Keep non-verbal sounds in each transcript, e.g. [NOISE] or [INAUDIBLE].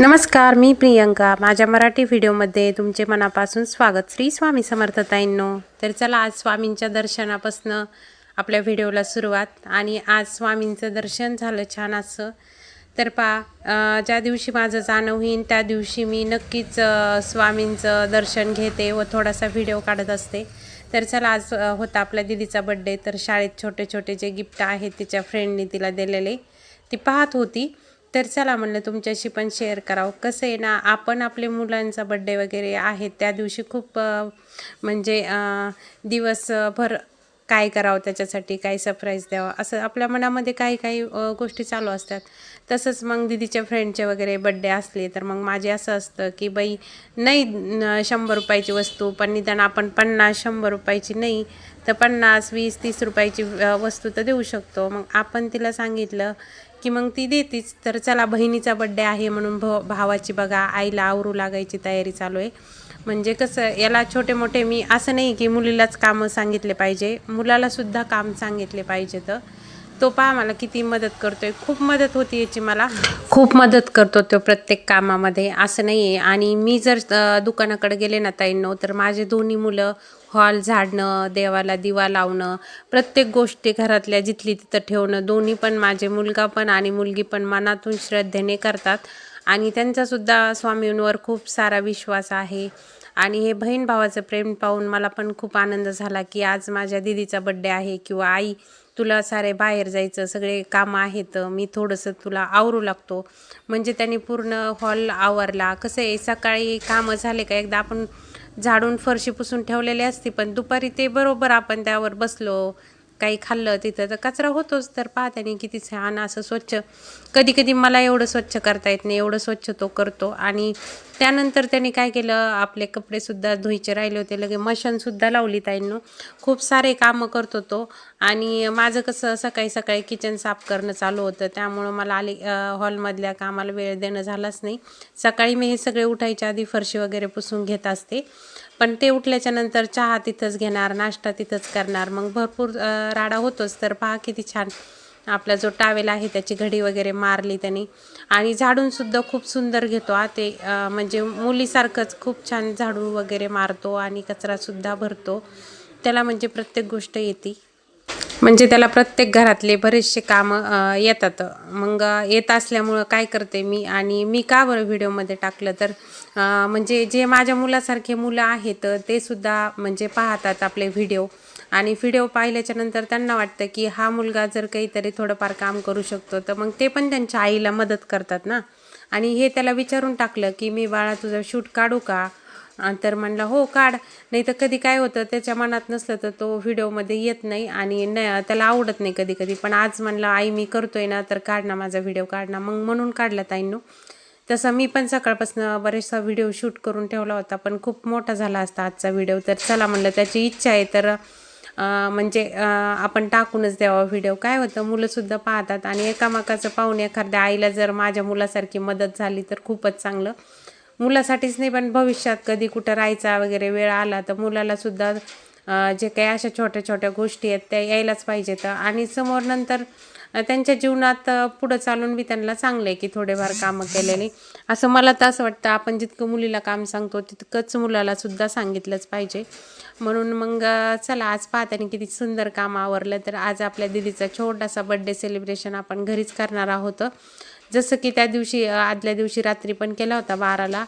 नमस्कार मी प्रियंका. माझ्या मराठी व्हिडिओमध्ये तुमचे मनापासून स्वागत. श्री स्वामी समर्थताईंनो तर चला आज स्वामींच्या दर्शनापासनं आपल्या व्हिडिओला सुरुवात. आणि आज स्वामींचं दर्शन झालं छान असं. तर पा ज्या दिवशी माझं जाणं होईन त्या दिवशी मी नक्कीच स्वामींचं दर्शन घेते व थोडासा व्हिडिओ काढत असते. तर चला आज होता आपल्या दिदीचा बड्डे तर शाळेत छोटे छोटे जे गिफ्ट आहेत तिच्या फ्रेंडनी तिला दिलेले. ती पाहत होती. तर चला म्हणलं तुमच्याशी पण शेअर करावं. कसं आहे ना आपण आपले मुलांचा बड्डे वगैरे आहे त्या दिवशी खूप म्हणजे दिवसभर काय करावं त्याच्यासाठी काय सरप्राईज द्यावं असं आपल्या मनामध्ये काही काही गोष्टी चालू असतात. तसंच मग दिदीच्या फ्रेंडचे वगैरे बड्डे असले तर मग माझे असं असतं की बाई नाही शंभर रुपयाची वस्तू पण निदान आपण पन्नास शंभर रुपयाची नाही तर पन्नास वीस तीस रुपयाची वस्तू तर देऊ शकतो. मग आपण तिला सांगितलं की मग ती देतीच. तर चला बहिणीचा बड्डे आहे म्हणून भ भावाची बघा आईला आवरू लागायची तयारी चालू आहे. म्हणजे कसं याला छोटे मोठे मी असं नाही की मुलीलाच कामं सांगितले पाहिजे. मुलालासुद्धा काम सांगितले पाहिजे तर. तो पहा मला किती मदत करतोय. खूप मदत होती याची मला. खूप मदत करतो तो प्रत्येक कामामध्ये. असं नाही आहे आणि मी जर दुकानाकडे गेले ना ताईंनो तर माझे दोन्ही मुलं हॉल झाडणं देवाला दिवा लावणं प्रत्येक गोष्टी घरातल्या जिथली तिथं ठेवणं दोन्ही पण माझे मुलगा पण आणि मुलगी पण मनातून श्रद्धेने करतात. आणि त्यांचासुद्धा स्वामींवर खूप सारा विश्वास आहे. आणि हे बहीण भावाचं प्रेम पाहून मला पण खूप आनंद झाला की आज माझ्या दिदीचा बड्डे आहे किंवा आई तुला सारे बाहेर जायचं सगळे कामं आहेत मी थोडंसं तुला आवरू लागतो. म्हणजे त्यांनी पूर्ण हॉल आवरला. कसं आहे सकाळी कामं झाले का? एकदा आपण झाडून फरशी पुसून ठेवलेली असती पण दुपारी ते बरोबर आपण त्यावर बसलो काही खाल्लं तिथं तर कचरा होतोच. तर पहा त्याने किती छान असं स्वच्छ कधी कधी मला एवढं स्वच्छ करता येत नाही एवढं स्वच्छ तो करतो. आणि त्यानंतर त्याने काय केलं? आपले कपडेसुद्धा धुईचे राहिले होते. लगे मशीनसुद्धा लावली ताईंनो. खूप सारे कामं करत होतो. आणि माझं कसं सकाळी सकाळी किचन साफ करणं चालू होतं. त्यामुळं मला आले हॉलमधल्या कामाला वेळ देणं झालाच नाही. सकाळी मी हे सगळे उठायच्या आधी फरशी वगैरे पुसून घेत असते. पण ते उठल्याच्या नंतर चहा तिथंच घेणार नाश्ता तिथंच करणार. मग भरपूर राडा होतोच. तर पहा किती छान. आपला जो टावेल आहे त्याची घडी वगैरे मारली त्यांनी. आणि झाडूनसुद्धा खूप सुंदर घेतो. हा ते म्हणजे मुलीसारखंच खूप छान झाडू वगैरे मारतो आणि कचरासुद्धा भरतो. त्याला म्हणजे प्रत्येक गोष्ट येते. म्हणजे त्याला प्रत्येक घरातले बरेचसे कामं येतात. मग येत असल्यामुळं काय करते मी आणि मी का बरं व्हिडिओमध्ये टाकलं तर म्हणजे जे माझ्या मुलासारखे मुलं आहेत ते सुद्धा म्हणजे पाहतात आपले व्हिडिओ. आणि व्हिडिओ पाहिल्याच्यानंतर त्यांना वाटतं की हा मुलगा जर काहीतरी थोडंफार काम करू शकतो तर मग ते पण त्यांच्या आईला मदत करतात ना. आणि हे त्याला विचारून टाकलं की मी बाळा तुझं शूट काढू का? तर म्हणला हो काढ. नाही तर कधी काय होतं त्याच्या मनात नसलं तर तो व्हिडिओमध्ये येत नाही आणि न त्याला आवडत नाही कधी कधी पण आज म्हणलं आई मी करतोय ना तर काढ ना माझा व्हिडिओ काढ ना. मग म्हणून काढला ताईंनो. तसं मी पण सकाळपासून बरेचसा व्हिडिओ शूट करून ठेवला होता पण खूप मोठा झाला असता आजचा व्हिडिओ तर चला म्हणलं त्याची इच्छा आहे तर म्हणजे आपण टाकूनच द्यावा व्हिडिओ काय होतं मुलंसुद्धा पाहतात आणि एकामेकाचं पाहून एखाद्या आईला जर माझ्या मुलासारखी मदत झाली तर खूपच चांगलं. मुलासाठीच नाही पण भविष्यात कधी कुठं राहायचा वगैरे वेळ आला तर मुलाला सुद्धा जे काही अशा छोट्या छोट्या गोष्टी आहेत त्या यायलाच पाहिजेत आणि समोर नंतर त्यांच्या जीवनात पुढं चालून बी त्यांना चांगलं आहे की थोडेफार कामं केलेली. असं मला तर असं वाटतं आपण जितकं मुलीला काम सांगतो तितकंच मुलाला सुद्धा सांगितलंच पाहिजे. म्हणून मग चला आज पाहताना किती सुंदर काम आवरलं तर आज आपल्या दिदीचा छोटासा बड्डे सेलिब्रेशन आपण घरीच करणार आहोत. जसं की त्या दिवशी आदल्या दिवशी रात्री पण केला होता बाराला.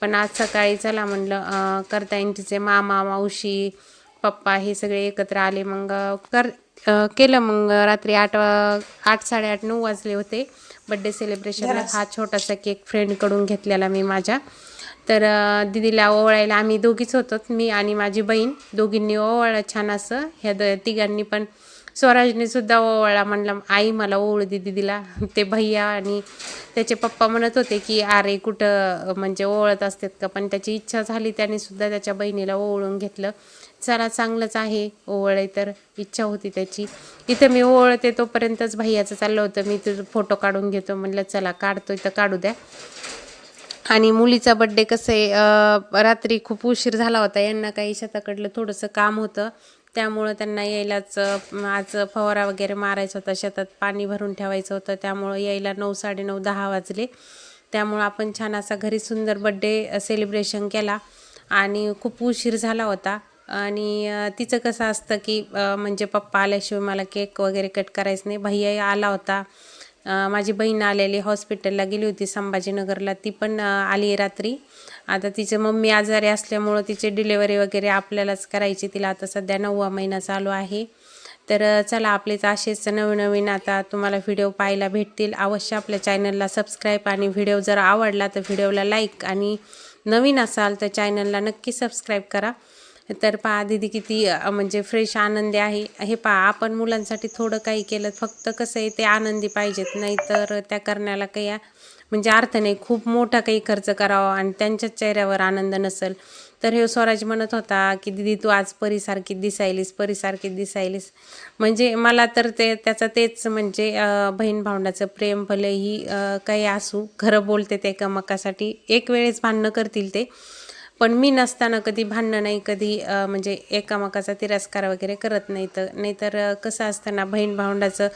पण आज सकाळी चला म्हणलं करता येईन तिचे मामा मावशी पप्पा हे सगळे एकत्र आले मग कर केलं मग रात्री आठ वा- आठ साडेआठ नऊ वाजले होते. बड्डे सेलिब्रेशनला हा छोटासा केक फ्रेंडकडून घेतलेला मी माझ्या. तर दीदीला ओवाळायला आम्ही दोघीच होतो मी आणि माझी बहीण. दोघींनी ओवाळलं छान असं. ह्या द तिघांनी पण स्वराजने सुद्धा ओवाळा म्हणला आई मला ओवळ दे दीदीला. [LAUGHS] ते भैया आणि त्याचे पप्पा म्हणत होते की अरे कुठं म्हणजे ओवळत असतात का? पण त्याची इच्छा झाली त्याने सुद्धा त्याच्या बहिणीला ओवळून घेतलं. चला चांगलंच आहे. ओवळे तर इच्छा होती त्याची. इथं मी ओवळते तोपर्यंतच भैयाचं चाललं होतं. मी तुझं फोटो काढून घेतो. म्हणलं चला काढतोय तर काढू द्या. आणि मुलीचा बड्डे कसं आहे रात्री खूप उशीर झाला होता. यांना काही शेताकडलं थोडंसं काम होतं. त्यामुळं त्यांना यायलाच आज फवारा वगैरे मारायचा होता. शेतात पाणी भरून ठेवायचं होतं. त्यामुळं यायला नऊ साडेनऊ दहा वाजले. त्यामुळं आपण छान असा घरी सुंदर बड्डे सेलिब्रेशन केला. आणि खूप उशीर झाला होता. आणि तिचं कसं असतं की म्हणजे पप्पा आल्याशिवाय मला केक वगैरे कट करायचं नाही. भैयाही आला होता. माझी बहीण आलेली हॉस्पिटलला गेली होती संभाजीनगरला. ती पण आली आली रात्री. आता तिचे मम्मी आजारी असल्यामुळं तिची डिलेवरी वगैरे आपल्यालाच करायची. तिला आता सध्या नववा महिना चालू आहे. तर चला आपलेच असेच नवीन नवीन आता तुम्हाला व्हिडिओ पाहायला भेटतील. अवश्य आपल्या चॅनलला सबस्क्राईब आणि व्हिडिओ जर आवडला तर व्हिडिओला लाईक आणि नवीन असाल तर चॅनलला नक्की सबस्क्राईब करा. तर पहा दीदी किती म्हणजे फ्रेश आनंदी आहे. हे पहा आपण मुलांसाठी थोडं काही केलं फक्त कसं आहे ते आनंदी पाहिजेत. नाही तर त्या करण्याला काही म्हणजे अर्थ नाही. खूप मोठा काही खर्च करावा आणि त्यांच्याच चेहऱ्यावर आनंद नसेल. तर हे स्वराज म्हणत होता की दीदी तू आज परीसारखी दिसायलीस परीसारखी दिसायलीस. म्हणजे मला तर ते त्याचं तेच म्हणजे बहीण भावंडाचं प्रेम भलेही काही असू खरं बोलते ते एकमेकासाठी. एक वेळेस भांडणं करतील ते. पण मी नसताना कधी भांडणं नाही कधी म्हणजे एकामेकाचा तिरस्कार वगैरे करत नाही तर नाहीतर कसं असतं ना बहीण भावंडाचं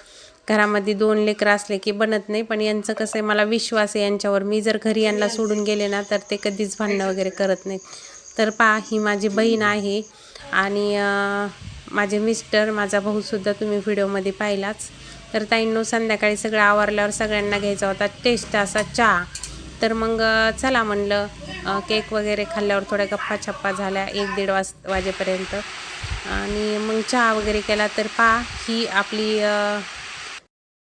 घरामध्ये दोन लेकरं असले की बनत नाही. पण यांचं कसं आहे मला विश्वास आहे यांच्यावर. मी जर घरी यांना सोडून गेले ना तर ते कधीच भांडणं वगैरे करत नाहीत. तर पहा ही माझी बहीण आहे आणि माझे मिस्टर माझा भाऊसुद्धा तुम्ही व्हिडिओमध्ये पाहिलाच. तर ताईंनो संध्याकाळी सगळं आवरल्यावर सगळ्यांना घ्यायचा होता. टेस्ट असा चहा. तर मग चला म्हणलं केक वगैरे खाल्ल्यावर थोड्या गप्पा छप्पा झाल्या एक दीड वाज वाजेपर्यंत. आणि मग चहा वगैरे केला तर पा ही आपली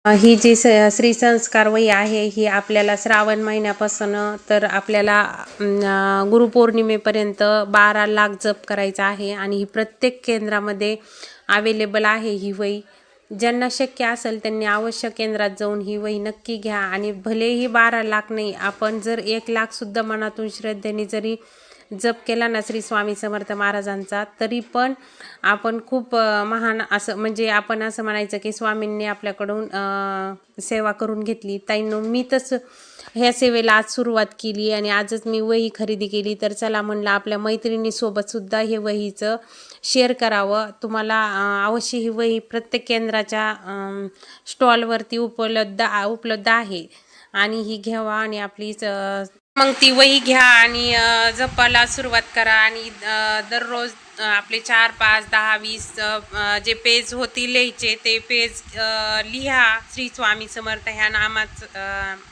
ही जी स श्री संस्कार वही आहे ही आपल्याला श्रावण महिन्यापासून तर आपल्याला गुरुपौर्णिमेपर्यंत बारा लाख जप करायचा आहे. आणि ही प्रत्येक केंद्रामध्ये अवेलेबल आहे ही वही. ज्यांना शक्य असेल त्यांनी अवश्य केंद्रात जाऊन ही वही नक्की घ्या. आणि भलेही बारा लाख नाही आपण जर एक लाखसुद्धा मनातून श्रद्धेने जरी जप केला ना श्री स्वामी समर्थ महाराजांचा तरी पण आपण खूप महान असं म्हणजे आपण असं म्हणायचं की स्वामींनी आपल्याकडून सेवा करून घेतली. ताईंनो मी तसं ह्या सेवेला आज सुरुवात केली आणि आजच मी वही खरेदी केली. तर चला म्हणलं आपल्या मैत्रिणीसोबतसुद्धा हे वहीचं शेअर करावं. तुम्हाला अवश्य ही वही प्रत्येक केंद्राच्या स्टॉलवरती उपलब्ध उपलब्ध आहे. आणि ही घ्यावा आणि आपलीच मग ती वही घ्या आणि जपायला जपाला सुरुवात करा आणि दररोज आपले चार पाच दहा वीस जे पेज होतील लिहायचे ते पेज लिहा. श्री स्वामी समर्थ ह्या नामाचं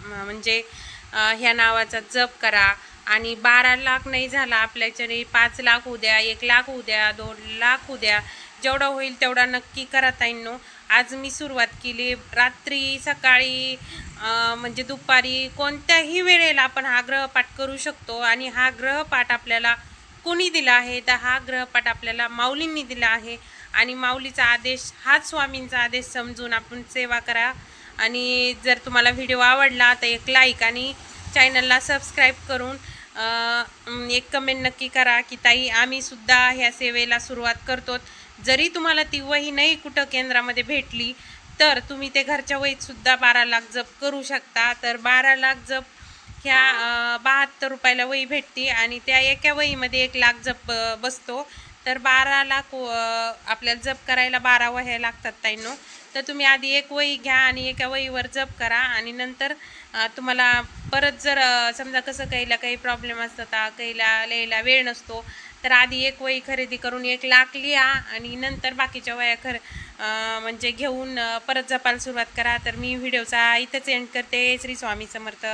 म्हणजे ह्या नावाचा जप करा. आणि बारा लाख नाही झाला आपल्याच्याने पाच लाख होऊ द्या एक लाख होऊ द्या दोन लाख होऊ द्या जेवढा होईल तेवढा नक्की करा ताईंनो. आज मी सुरुवात केली. रात्री सकाळी म्हणजे दुपारी कोणत्याही वेळेला आपण हा ग्रहपाठ करू शकतो आणि हा ग्रहपाठ आपल्याला कोणी दिला आहे तर हा ग्रहपाठ आपल्याला माऊलींनी दिला आहे. आणि माऊलीचा आदेश हाच स्वामींचा आदेश समजून आपण सेवा करा. आणि जर तुम्हाला व्हिडिओ आवडला तर एक लाईक आणि चॅनलला सबस्क्राईब करून एक कमेंट नक्की करा की ताई आम्हीसुद्धा ह्या सेवेला सुरुवात करतो जरी तुम्हाला ती वही नाही कुठं केंद्रामध्ये भेटली तर तुम्ही ते घरच्या वहीत सुद्धा बारा लाख जप करू शकता. तर बारा लाख जप ह्या बहात्तर रुपयाला वही भेटते आणि त्या एका वहीमध्ये एक लाख जप बसतो. तर बारा लाख आपल्याला जप करायला बारा वह्या लागतात ताईंनो. तर तुम्ही आधी एक वही घ्या आणि एका वहीवर जप करा आणि नंतर तुम्हाला परत जर समजा कसं काहीला काही प्रॉब्लेम असतात काहीला लिहायला वेळ नसतो तर आधी एक वही खरेदी करून एक लाख लिहा आणि नंतर बाकीच्या वया खर म्हणजे घेऊन परत जपायला सुरुवात करा. तर मी व्हिडिओचा इथंच एंड करते. श्री स्वामी समर्थ.